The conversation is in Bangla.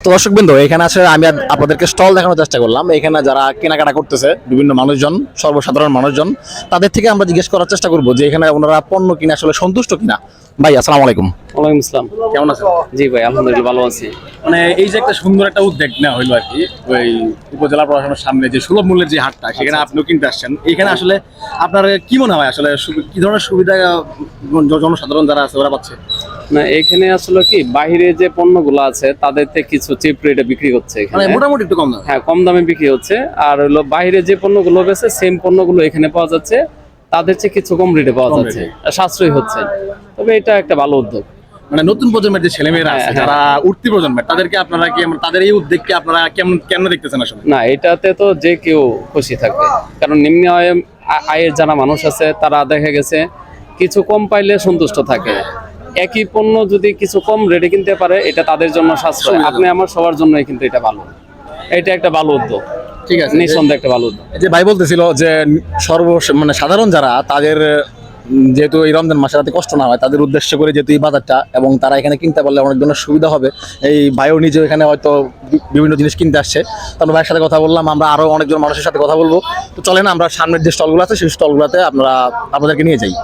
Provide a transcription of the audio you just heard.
তো দর্শক বিন্দু এখানে আসলে আমি আপনাদেরকে স্টল দেখানোর চেষ্টা করলাম। এখানে যারা কেনাকাটা করতেছে বিভিন্ন মানুষজন সর্বসাধারণ মানুষজন তাদের থেকে আমরা জিজ্ঞেস করার চেষ্টা করব যে এখানে ওনারা পণ্য কিনে আসলে সন্তুষ্ট কিনা। ভাই আসসালামু আলাইকুম। ওয়ালাইকুম আসসালাম। কেমন আছেন? জি ভাই আলহামদুলিল্লাহ ভালো আছি। মানে এই যে একটা সুন্দর একটা উদ্যোগ নেওয়া হইল আর কি ওই উপজেলা প্রশাসনের সামনে যে সুলভ মূল্যের যে হাটটা সেখানে আপনিও কিনতে আসছেন। এখানে আসলে আপনার কি মনে হয় আসলে কি ধরনের সুবিধা জনসাধারণ যারা আছে ওরা পাচ্ছে? না এখানে আসলে কি বাইরে যে পণ্যগুলো আছে তাদের থেকে কিছু চিপ রেটে বিক্রি হচ্ছে মানে এখানে মোটামুটি একটু কম দাম? হ্যাঁ কম দামে বিক্রি হচ্ছে। আর হলো বাইরে যে পণ্যগুলো বেছে সেম পণ্যগুলো এখানে পাওয়া যাচ্ছে। তাদের চেয়ে কিছু কম রেটে পাওয়া যাচ্ছে। সাশ্রয়ী হচ্ছে। তবে এটা একটা ভালো উদ্যোগ। মানে নতুন প্রজন্মের যে ছেলেমেয়েরা আছে হ্যাঁ, যারা উঠতি প্রজন্মের তাদেরকে আপনারা কি তাদের এই উদ্যোগকে আপনারা কেমন কেমন দেখতেছেন আসলে? না এটাতে তো যে কেউ খুশি থাকবে। কারণ নিম্ন আয় আয়ের যারা মানুষ আছে তারা দেখা গেছে কিছু কম পাইলে সন্তুষ্ট থাকে। একই পণ্য যদি কিছু কম রেটে কিনতে পারে এটা তাদের জন্য সাশ্রয়। আপনি আমার সবার জন্যই কিন্তু এটা ভালো। এটা একটা ভালো উদ্যোগ। ঠিক আছে। নিঃসন্দেহে একটা ভালো উদ্যোগ। যে ভাই বলতেছিল যে সর্ব মানে সাধারণ যারা তাদের যেহেতু এই রমজান মাসে রাতে কষ্ট না হয় তাদের উদ্দেশ্য করে যেহেতু এই বাজারটা এবং তারা এখানে কিনতে পারলে অনেক জনের সুবিধা হবে। এই ভাইও নিজে এখানে হয়তো বিভিন্ন জিনিস কিনতে আসছে। তারপর ভাইয়ের সাথে কথা বললাম আমরা আরও অনেকজন মানুষের সাথে কথা বলব। তো চলেন আমরা সামনের যে স্টলগুলো আছে সেই স্টলগুলোতে আমরা আপনাদেরকে নিয়ে যাই।